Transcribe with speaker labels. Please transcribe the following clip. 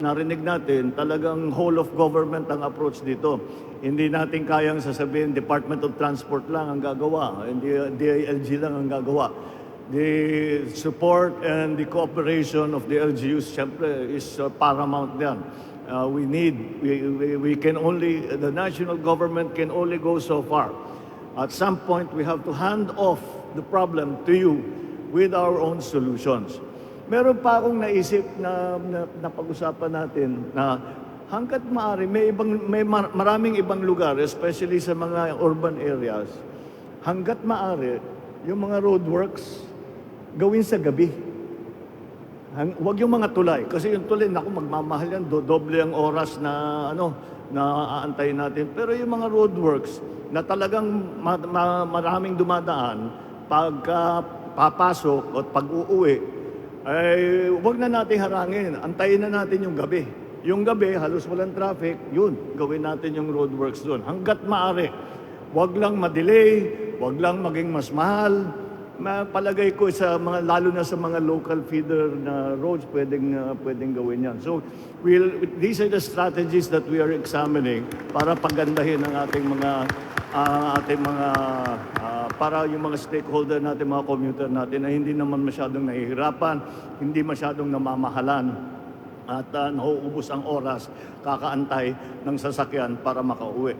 Speaker 1: narinig natin, talagang whole of government ang approach dito. Hindi natin kayang sasabihin Department of Transport lang ang gagawa, hindi DILG lang ang gagawa. The support and the cooperation of the LGUs, syempre, is uh, paramount yan. Uh, we need, we, we, we can only, the national government can only go so far. At some point, we have to hand off the problem to you with our own solutions. Meron pa akong naisip na, na napag-usapan natin na hanggat maaari, may, ibang, may mar- maraming ibang lugar, especially sa mga urban areas, hanggat maaari, yung mga roadworks, gawin sa gabi. Hang, wag yung mga tulay. Kasi yung tulay, naku, magmamahal yan. Do, doble ang oras na, ano, na aantayin natin. Pero yung mga roadworks, na talagang ma, ma- maraming dumadaan, pagka papasok at pag-uuwi, ay wag na natin harangin. Antayin na natin yung gabi. Yung gabi, halos walang traffic, yun, gawin natin yung roadworks doon. Hanggat maaari. Wag lang ma-delay, wag lang maging mas mahal, Mapalagay ko sa mga lalo na sa mga local feeder na roads pwedeng uh, pwedeng gawin 'yan. So we'll these are the strategies that we are examining para pagandahin ang ating mga ah, ating mga ah, para yung mga stakeholder natin, mga commuter natin na hindi naman masyadong nahihirapan, hindi masyadong namamahalan at uh, nauubos ang oras kakaantay ng sasakyan para makauwi.